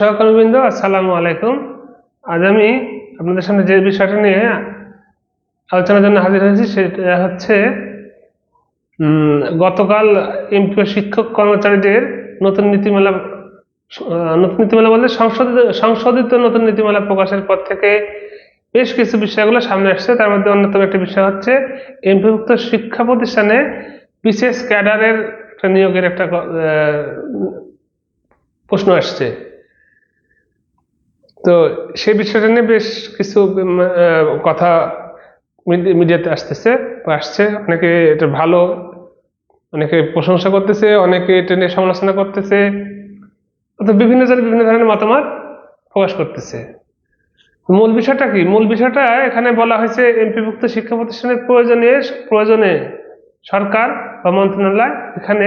সহকর্মীবৃন্দ, আসসালামু আলাইকুম। আজ আমি আপনাদের সামনে যে বিষয়টা নিয়ে আলোচনার জন্য হাজির হয়েছি, সেটা হচ্ছে গতকাল এমপিও শিক্ষক কর্মচারীদের নতুন নীতিমালা নতুন নীতিমালা বলতে সংশোধিত সংশোধিত নতুন নীতিমালা প্রকাশের পর থেকে বেশ কিছু বিষয়গুলো সামনে আসছে। তার মধ্যে অন্যতম একটি বিষয় হচ্ছে, এমপিভুক্ত শিক্ষা প্রতিষ্ঠানে বিশেষ ক্যাডারের একটা নিয়োগের একটা প্রশ্ন আসছে। তো সেই বিষয়টা নিয়ে বেশ কিছু কথা মিডি- মিডিয়াতে আসতেছে, আসছে। অনেকে এটা ভালো, অনেকে প্রশংসা করতেছে, অনেকে এটা নিয়ে সমালোচনা করতেছে। অর্থাৎ বিভিন্ন জনের বিভিন্ন ধরনের মতামত প্রকাশ করতেছে। মূল বিষয়টা কি? মূল বিষয়টা এখানে বলা হয়েছে, এমপিভুক্ত শিক্ষা প্রতিষ্ঠানের প্রয়োজনে প্রয়োজনে সরকার বা মন্ত্রণালয় এখানে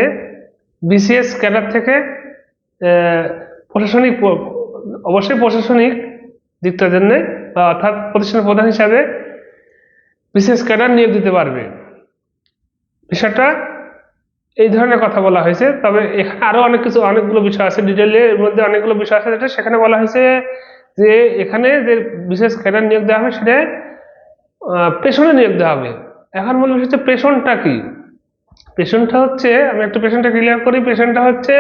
বিসিএস ক্যাডার থেকে প্রশাসনিক অবশ্যই প্রশাসনিক দিকটার জন্য অর্থাৎ প্রতিষ্ঠানের প্রধান হিসাবে বিশেষ ক্যাডার নিয়োগ দিতে পারবে। বিষয়টা এই ধরনের কথা বলা হয়েছে। তবে এখানে আরও অনেক কিছু, অনেকগুলো বিষয় আছে। ডিটেলের মধ্যে অনেকগুলো বিষয় আছে যেটা সেখানে বলা হয়েছে যে এখানে যে বিশেষ ক্যাডার নিয়োগ দেওয়া হবে সেটা পেশনে নিয়োগ দেওয়া হবে। এখন মূল বিষয় হচ্ছে পেছনটা কি? পেশেন্টটা হচ্ছে, আমি একটা পেশেন্টটা ক্লিয়ার করি। পেশেন্টটা হচ্ছে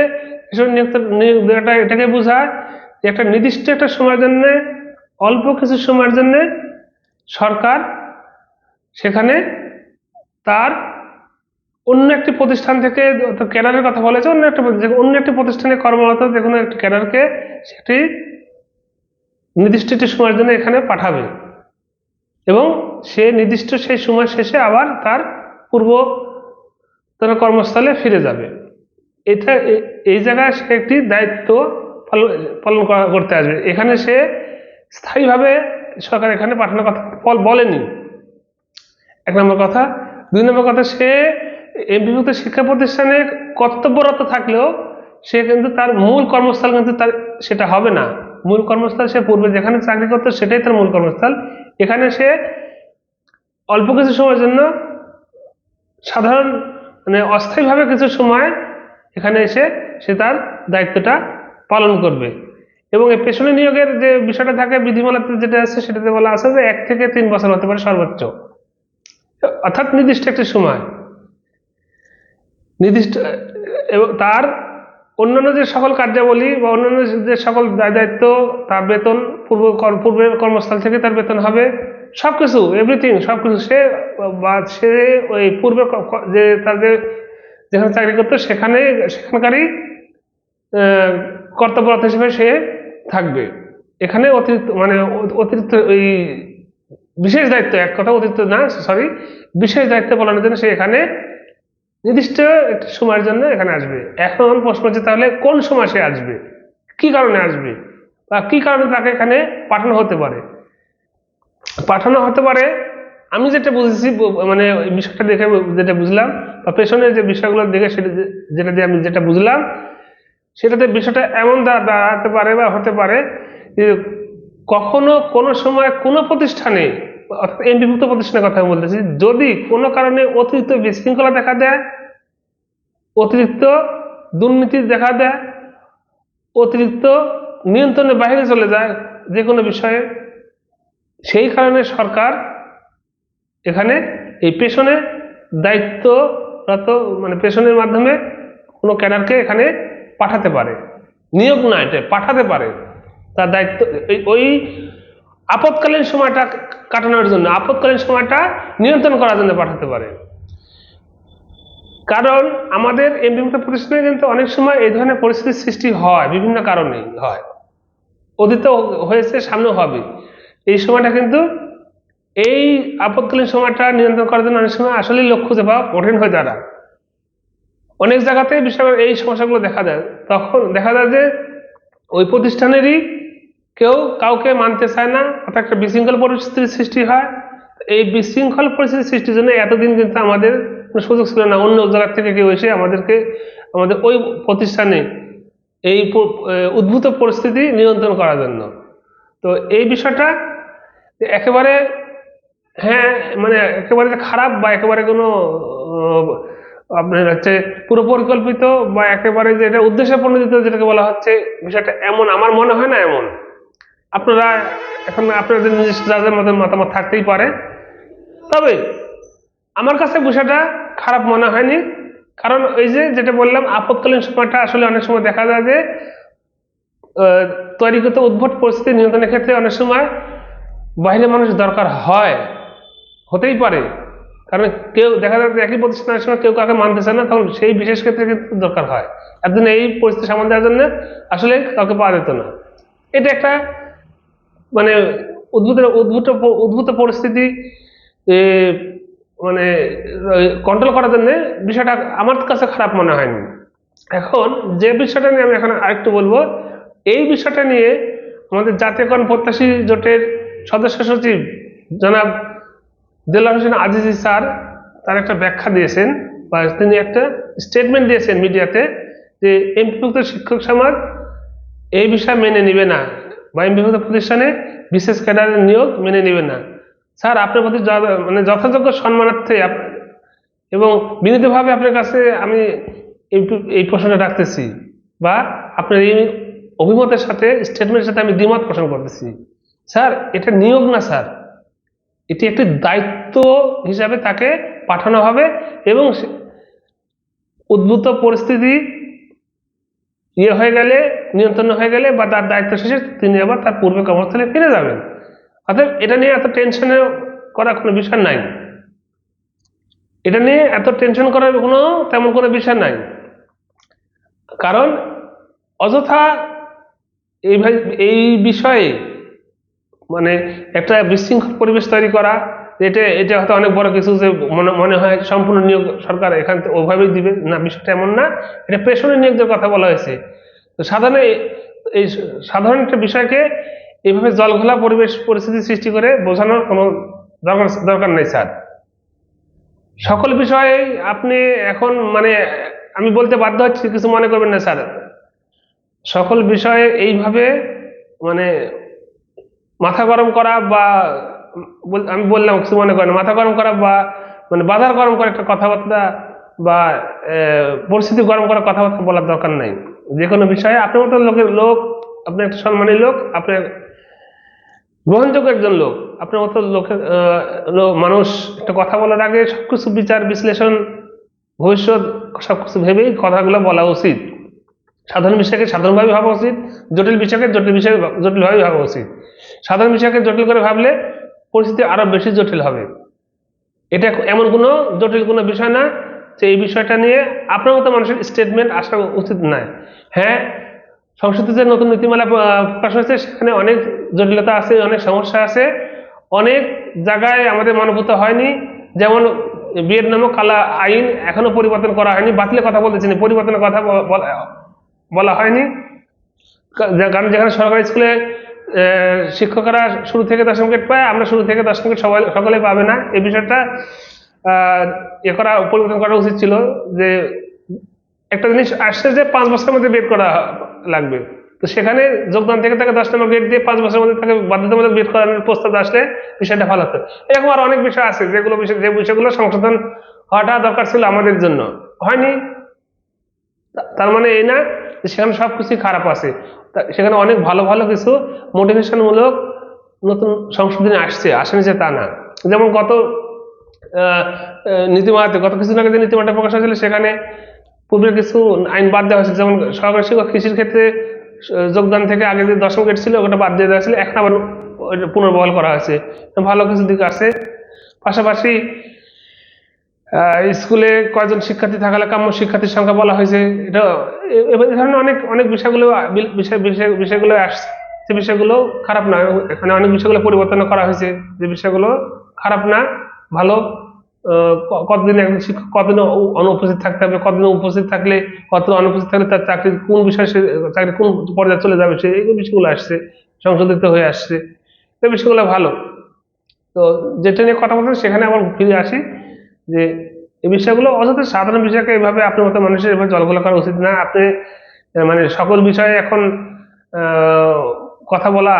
পেশন নিয়োগ নিয়োগ দেওয়াটা এটাকে বোঝায় একটা নির্দিষ্ট একটা সময়ের জন্য, অল্প কিছু সময়ের জন্য সরকার সেখানে তার অন্য একটি প্রতিষ্ঠান থেকে ক্যাডারের কথা বলেছে, অন্য একটা অন্য একটি প্রতিষ্ঠানে কর্মরত যে কোনো একটি ক্যাডারকে সেটি নির্দিষ্ট একটি সময়ের জন্য এখানে পাঠাবে। এবং সে নির্দিষ্ট সেই সময় শেষে আবার তার পূর্ব তারা কর্মস্থলে ফিরে যাবে। এটা এই জায়গায় সে একটি দায়িত্ব পালন পালন করা- করতে আসবে। এখানে সে স্থায়ীভাবে সরকার এখানে পাঠানোর কথা বল- বলেনি। এক নম্বর কথা। দুই নম্বর কথা, সে এমপিভুক্ত শিক্ষা প্রতিষ্ঠানে কর্তব্যরত থাকলেও সে কিন্তু তার মূল কর্মস্থল কিন্তু তার, সেটা হবে না। মূল কর্মস্থল সে পূর্বে যেখানে চাকরি করতো, সেটাই তার মূল কর্মস্থল। এখানে সে অল্প কিছু সময়ের জন্য সাধারণ মানে অস্থায়ীভাবে কিছু সময় এখানে এসে সে তার দায়িত্বটা পালন করবে। এবং এই পেছনে নিয়োগের যে বিষয়টা থাকে, বিধিমালাতে যেটা আছে, সেটাতে বলা আছে যে এক থেকে তিন বছর হতে পারে সর্বোচ্চ। অর্থাৎ নির্দিষ্ট একটি সময়। নির্দিষ্ট এবং তার অন্যান্য যে সকল কার্যাবলী বা অন্যান্য যে সকল দায় দায়িত্ব তার বেতন, পূর্ব পূর্বের কর্মস্থল থেকে তার বেতন হবে সব কিছু এভরিথিং সব কিছু সে, বা সে ওই পূর্বে যে যে যেখানে চাকরি করতো, সেখানে, সেখানকারই কর্তব্যরত হিসেবে সে থাকবে। এখানে অতিরিক্ত মানে অতিরিক্ত ওই বিশেষ দায়িত্ব, এক কথা অতিরিক্ত না সরি বিশেষ দায়িত্ব পালনের জন্য সে এখানে নির্দিষ্ট একটা সময়ের জন্য এখানে আসবে। এখন প্রশ্ন হচ্ছে তাহলে কোন সময় সে আসবে? কি কারণে আসবে? বা কি কারণে তাকে এখানে পাঠানো হতে পারে? পাঠানো হতে পারে, আমি যেটা বুঝেছি মানে বিষয়টা দেখে যেটা বুঝলাম, বা পেছনের যে বিষয়গুলো দেখে সেটা যেটা দিয়ে আমি যেটা বুঝলাম সেটাতে বিষয়টা এমন দাঁড়াতে পারে বা হতে পারে যে কখনো কোনো সময় কোনো প্রতিষ্ঠানে, অর্থাৎ এমপিভুক্ত প্রতিষ্ঠানের কথা বলতেছি, যদি কোনো কারণে অতিরিক্ত বিশৃঙ্খলা দেখা দেয়, অতিরিক্ত দুর্নীতি দেখা দেয়, অতিরিক্ত নিয়ন্ত্রণের বাইরে চলে যায় যে কোনো বিষয়ে, সেই কারণে সরকার এখানে এই পেশনে দায়িত্বরত মানে পেশনের মাধ্যমে কোনো ক্যাডারকে এখানে পাঠাতে পারে, নিয়োগ না এটা পাঠাতে পারে। তার দায়িত্ব ওই আপৎকালীন সময়টা কাটানোর জন্য, আপৎকালীন সময়টা নিয়ন্ত্রণ করার জন্য পাঠাতে পারে। কারণ আমাদের এমপিভুক্ত প্রতিষ্ঠানে কিন্তু অনেক সময় এই ধরনের পরিস্থিতির সৃষ্টি হয়, বিভিন্ন কারণে হয়। অতীত হয়েছে সামনে হবে। এই সময়টা কিন্তু, এই আপৎকালীন সময়টা নিয়ন্ত্রণ করার জন্য অনেক সময় আসলে লক্ষ্য দেওয়া কঠিন হয়ে দাঁড়ায়। অনেক জায়গাতে বিষয় এই সমস্যাগুলো দেখা যায় তখন দেখা যায় যে ওই প্রতিষ্ঠানেরই কেউ কাউকে মানতে চায় না, অর্থাৎ একটা বিশৃঙ্খল পরিস্থিতির সৃষ্টি হয়। এই বিশৃঙ্খল পরিস্থিতির সৃষ্টির জন্য এতদিন কিন্তু আমাদের কোনো সুযোগ ছিল না। অন্য জায়গার থেকে কেউ এসে আমাদেরকে, আমাদের ওই প্রতিষ্ঠানে এই উদ্ভূত পরিস্থিতি নিয়ন্ত্রণ করার জন্য। তো এই বিষয়টা একেবারে হ্যাঁ মানে একেবারে খারাপ বা একেবারে কোনো আপনার হচ্ছে পুরো পরিকল্পিত বা একেবারে যে এটা উদ্দেশ্য প্রণোদিত যেটাকে বলা হচ্ছে বিষয়টা এমন, আমার মনে হয় না এমন। আপনারা এখন আপনাদের নিজস্ব যাদের মধ্যে মতামত থাকতেই পারে। তবে আমার কাছে বিষয়টা খারাপ মনে হয়নি। কারণ ওই যে যেটা বললাম, আপৎকালীন সময়টা আসলে অনেক সময় দেখা যায় যে তৈরিগত উদ্ভট পরিস্থিতি নিয়ন্ত্রণের ক্ষেত্রে অনেক সময় বাইরে মানুষ দরকার হয়, হতেই পারে। কারণ কেউ, দেখা যাচ্ছে একই প্রতিষ্ঠানের সময় কেউ কাউকে মানতে মানতেছে না, তখন সেই বিশেষ ক্ষেত্রে কিন্তু দরকার হয়। একদিন এই পরিস্থিতি সামাল দেওয়ার জন্য আসলে কাউকে পাওয়া যেত না। এটা একটা মানে উদ্ভূত উদ্ভূত উদ্ভূত পরিস্থিতি মানে কন্ট্রোল করার জন্য বিষয়টা আমার কাছে খারাপ মনে হয়নি। এখন যে বিষয়টা নিয়ে আমি এখন আরেকটু বলব, এই বিষয়টা নিয়ে আমাদের জাতীয়করণ প্রত্যাশী জোটের সদস্য সচিব জনাব দেলার হোসেন আজিজি স্যার তার একটা ব্যাখ্যা দিয়েছেন বা তিনি একটা স্টেটমেন্ট দিয়েছেন মিডিয়াতে যে এমপিভুক্ত শিক্ষক সমাজ এই বিষয় মেনে নেবে না বা এমপিভুক্ত প্রতিষ্ঠানে বিশেষ ক্যাডারের নিয়োগ মেনে নেবে না। স্যার, আপনার প্রতি মানে যথাযোগ্য সম্মানার্থে এবং বিনীতভাবে আপনার কাছে আমি এই প্রশ্নটা রাখতেছি বা আপনার এই অভিমতের সাথে স্টেটমেন্টের সাথে আমি দ্বিমত পোষণ করতেছি। স্যার, এটা নিয়োগ না, স্যার। এটি একটি দায়িত্ব হিসাবে তাকে পাঠানো হবে এবং উদ্ভূত পরিস্থিতি ইয়ে হয়ে গেলে, নিয়ন্ত্রণ হয়ে গেলে বা তার দায়িত্ব শেষে তিনি আবার তার পূর্বে কর্মস্থলে ফিরে যাবেন। অর্থাৎ এটা নিয়ে এত টেনশনে করার কোনো বিষয় নাই। এটা নিয়ে এত টেনশন করার কোনো তেমন কোনো বিষয় নাই। কারণ অযথা এইভাবে এই বিষয়ে মানে একটা বিশৃঙ্খল পরিবেশ তৈরি করা, এটা এটা হয়তো অনেক বড় কিছু যে মনে মনে হয় সম্পূর্ণ নিয়োগ সরকার এখান থেকে ওভাবেই দিবে। না, বিষয়টা এমন না। এটা প্রেষণের নিয়োগের কথা বলা হয়েছে। তো সাধারণ এই- এই সাধারণ একটা বিষয়কে এইভাবে জলঘোলা পরিবেশ পরিস্থিতি সৃষ্টি করে বোঝানোর কোনো দরকার দরকার নেই, স্যার। সকল বিষয়ে আপনি এখন মানে আমি বলতে বাধ্য হচ্ছি, কিছু মনে করবেন না, স্যার। সকল বিষয়ে এইভাবে মানে মাথা গরম করা বা আমি বললাম, কিছু মনে করেন মাথা গরম করা বা মানে বাজার গরম করে একটা কথাবার্তা বা পরিস্থিতি গরম করার কথাবার্তা বলার দরকার নাই। যে কোনো বিষয়ে আপনার মতো লোকের লোক আপনি একটা সম্মানী লোক আপনি গ্রহণযোগ্য একজন লোক, আপনার মতো লোকের মানুষ একটা কথা বলার আগে সব কিছু বিচার, বিশ্লেষণ, ভবিষ্যৎ সব কিছু ভেবেই কথাগুলো বলা উচিত। সাধারণ বিষয়কে সাধারণভাবে ভাবা উচিত, জটিল বিষয়কে জটিল বিষয়ে জটিলভাবে ভাবা উচিত। সাধারণ বিষয়কে জটিল করে ভাবলে পরিস্থিতি আরও বেশি জটিল হবে। এটা এমন কোনো জটিল কোনো বিষয় না যে এই বিষয়টা নিয়ে আপনার মতো মানুষের স্টেটমেন্ট আসা উচিত নয়। হ্যাঁ সংসদে যে নতুন নীতিমালা প্রকাশ হয়েছে সেখানে অনেক জটিলতা আছে অনেক সমস্যা আছে। অনেক জায়গায় আমাদের মনোভূত হয়নি। যেমন বিয়ের নামক কালা আইন এখনও পরিবর্তন করা হয়নি বাতিলের কথা বলতেছি না, পরিবর্তনের কথা বলা- হয়নি। কারণ যেখানে সরকারি স্কুলে শিক্ষকরা শুরু থেকে দশম গ্রেড পায়, আমরা শুরু থেকে দশম গ্রেড সবাই সকলে পাবে না। এই বিষয়টা ইয়ে করা, পরিবর্তন করা উচিত ছিল যে, একটা জিনিস আসছে যে পাঁচ বছরের মধ্যে বের করা লাগবে। তো সেখানে যোগদান থেকে তাকে দশ নম্বর গ্রেড দিয়ে পাঁচ বছরের মধ্যে তাকে বাধ্যতামূলক বের করানোর প্রস্তাব আসলে বিষয়টা ভালো হতো। এরকম আর অনেক বিষয় আছে, যেগুলো বিষয় যে বিষয়গুলো সংশোধন হওয়াটা দরকার ছিল আমাদের জন্য। হয়নি তার মানে এই না যে সেখানে সব কিছুই খারাপ আছে। সেখানে অনেক ভালো ভালো কিছু মোটিভেশনমূলক নতুন সংশোধনী আসছে, আসেনি যে তা না। যেমন গত নীতিমালাতে গত কিছুদিন আগে যে প্রকাশ হয়েছিল, সেখানে পূর্বের কিছু আইন বাদ দেওয়া হয়েছে, যেমন সরকারি শিক্ষক কৃষির ক্ষেত্রে যোগদান থেকে আগে যে দশম গেট ছিল, ওটা বাদ দিয়ে দেওয়া হয়েছিল, এখন আবার পুনর্বহাল করা হয়েছে। ভালো কিছু দিক আছে। পাশাপাশি স্কুলে কয়জন শিক্ষার্থী থাকালে কাম্য শিক্ষার্থীর সংখ্যা বলা হয়েছে? এটা, এ- ধরনের অনেক অনেক বিষয়গুলো বিষয় বিষয়, বিষয়গুলো আসছে। যে বিষয়গুলো খারাপ না। এখানে অনেক বিষয়গুলো পরিবর্তন করা হয়েছে। যে বিষয়গুলো খারাপ না, ভালো কতদিন একজন শিক্ষক, কতদিন অনুপস্থিত থাকতে হবে, কতদিন উপস্থিত থাকলে, কতদিন অনুপস্থিত থাকলে তার চাকরির কোন বিষয় সে, চাকরি কোন পর্যায়ে চলে যাবে, সে, এই বিষয়গুলো আসছে, সংশোধিত হয়ে আসছে। এই বিষয়গুলো ভালো। তো যেটা নিয়ে কথা বলতেন সেখানে আবার ফিরে আসি যে এই বিষয়গুলো অযথা সাধারণ বিষয়কে এভাবে আপনার মতো মানুষের এভাবে জলগোলা করা উচিত না। আপনি মানে সকল বিষয়ে এখন কথা বলা,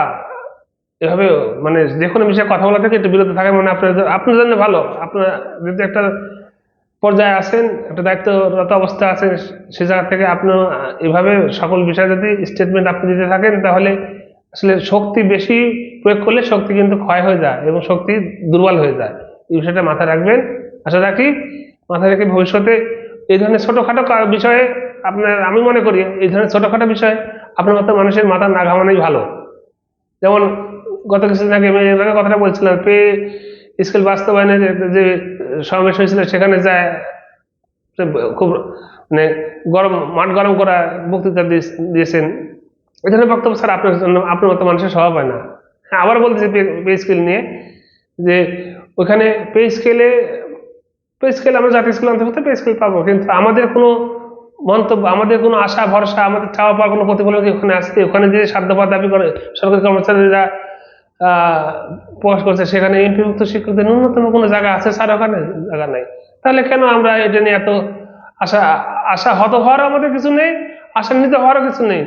এভাবে মানে যে কোনো বিষয়ে কথা বলা থেকে একটু বিরত থাকা মানে আপনার আপনার জন্য ভালো। আপনার যদি একটা পর্যায়ে আছেন, একটা দায়িত্বরত অবস্থা আছেন, সে জায়গা থেকে আপনি এভাবে সকল বিষয়ে যদি স্টেটমেন্ট আপনি দিতে থাকেন, তাহলে আসলে শক্তি বেশি প্রয়োগ করলে শক্তি কিন্তু ক্ষয় হয়ে যায় এবং শক্তি দুর্বল হয়ে যায়। এই বিষয়টা মাথায় রাখবেন। আশা রাখি মাথায় রেখে ভবিষ্যতে এই ধরনের ছোটোখাটো বিষয়ে আপনার, আমি মনে করি এই ধরনের ছোটোখাটো বিষয়ে আপনার মতো মানুষের মাথা না ঘামানোই ভালো। যেমন গত কিছুদিন আগে আমি কথাটা বলছিলাম পে স্কেল বাস্তবায়নের যে- যে সমাবেশ হয়েছিল সেখানে যায় খুব মানে গরম, মাঠ গরম করা বক্তৃতা দিয়েছেন। এই ধরনের বক্তব্য স্যার আপনার জন্য, আপনার মতো মানুষের স্বভাব হয় না। হ্যাঁ আবার বলতেছি পে স্কেল নিয়ে যে, ওখানে পে স্কেলে পে স্কেল আমরা জাতীয় স্কুল অন্তর্ভুক্ত পে স্কেল পাবো। কিন্তু আমাদের কোনো মন্তব্য, আমাদের কোনো আশা, ভরসা, আমাদের চাওয়া পাওয়ার কোনো প্রতিফলন ওখানে আসছে? ওখানে যে সাধ্যপাত দাবি করে সরকারি কর্মচারীরা প্রকাশ করছে, সেখানে এমপিভুক্ত শিক্ষকদের ন্যূনতম কোনো জায়গা আছে স্যার ওখানে? জায়গা নেই। তাহলে কেন আমরা এটা নিয়ে এত আশা আশা হত হওয়ার আমাদের কিছু নেই, আশা আশান্বিত হওয়ারও কিছু নেই।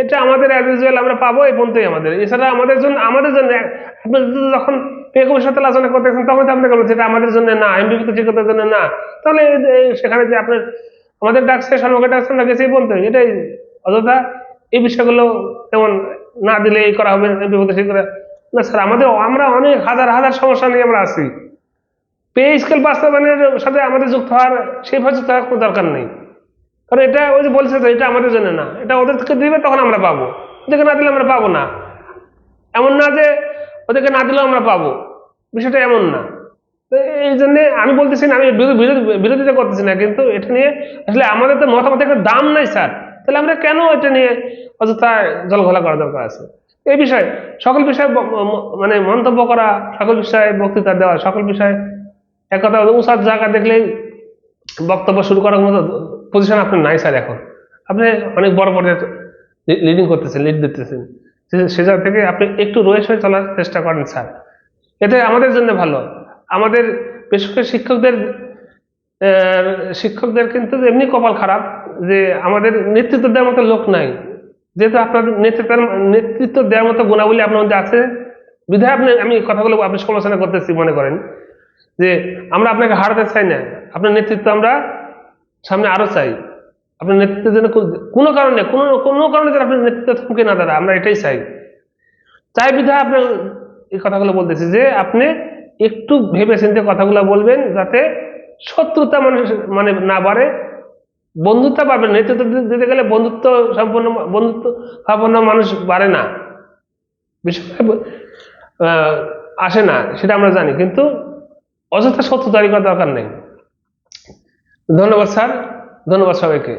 এটা আমাদের অ্যাজ ইউজুয়াল আমরা পাবো, এই পর্যন্তই আমাদের। এছাড়া আমাদের জন্য আমাদের জন্য যখন কমিশনের সাথে আলোচনা করতেছেন তখন তো আপনি বলবেন যেটা আমাদের জন্য না এমপিভুক্ত শিক্ষকদের জন্য না। তাহলে সেখানে যে আপনার, আমাদের ডাকছে সর্বকে ডাকছে আমরা গেছি এই পর্যন্ত এটাই অযথা, এই বিষয়গুলো তেমন না দিলে এই করা হবে এমপিভুক্ত শিক্ষকরা না, স্যার, আমাদের, আমরা অনেক হাজার হাজার সমস্যা নিয়ে আমরা আছি। পে স্কেল বাস্তবায়নের সাথে আমাদের যুক্ত হওয়ার সেইভাবে যুক্ত হওয়ার কোনো দরকার নেই। কারণ এটা ওই যে বলছে তো, এটা আমাদের জন্য না। এটা ওদেরকে দিবে, তখন আমরা পাবো। ওদেরকে না দিলে আমরা পাবো না। এমন না যে ওদেরকে না দিলেও আমরা পাবো। বিষয়টা এমন না। তো এই জন্য আমি বলতেছি না, আমি বিরোধী- বিরোধী- বিরোধিতা করতেছি না, কিন্তু এটা নিয়ে আসলে আমাদের তো মতামত একটা দাম নাই, স্যার। তাহলে আমরা কেন এটা নিয়ে অযথা জলঘোলা করা দরকার আছে? এই বিষয়ে সকল বিষয়ে মানে মন্তব্য করা, সকল বিষয়ে বক্তৃতা দেওয়া, সকল বিষয়ে এক কথা জায়গা দেখলেই বক্তব্য শুরু করার মতো পজিশন আপনার নাই, স্যার, এখন। আপনি অনেক বড় পর্যায়ে লিডিং করতেছেন লিড দিতেছেন। সে- জায়গা থেকে আপনি একটু রয়ে সয়ে চলার চেষ্টা করেন, স্যার। এতে আমাদের জন্য ভালো। আমাদের বিশেষ করে শিক্ষকদের শিক্ষকদের কিন্তু এমনি কপাল খারাপ যে আমাদের নেতৃত্ব দেওয়ার মতো লোক নাই। যেহেতু আপনার নেতৃত্বের নেতৃত্ব দেওয়ার মতো গুণাবলী আপনার মধ্যে আছে, বিধায় আপনি, আমি কথাগুলো আপনি সমালোচনা করতেছি, মনে করেন। যে আমরা আপনাকে হারাতে চাই না। আপনার নেতৃত্ব আমরা সামনে আরও চাই। আপনার নেতৃত্বের জন্য কোনো কারণে কোনো কোনো কারণে যেন আপনার নেতৃত্ব থমকে না দাঁড়া আমরা এটাই চাই। চাই বিধায় আপনার এই কথাগুলো বলতেছি যে আপনি একটু ভেবে চিন্তে কথাগুলো বলবেন যাতে শত্রুতা মানুষ মানে না বাড়ে বন্ধুত্ব পাবেন। নেতৃত্ব দিতে গেলে বন্ধুত্ব সম্পন্ন বন্ধুত্ব সম্পন্ন মানুষ বাড়ে না। আহ, আসে না সেটা আমরা জানি। কিন্তু অযথা শত্রু তৈরি করার দরকার নেই। ধন্যবাদ স্যার ধন্যবাদ সবাইকে।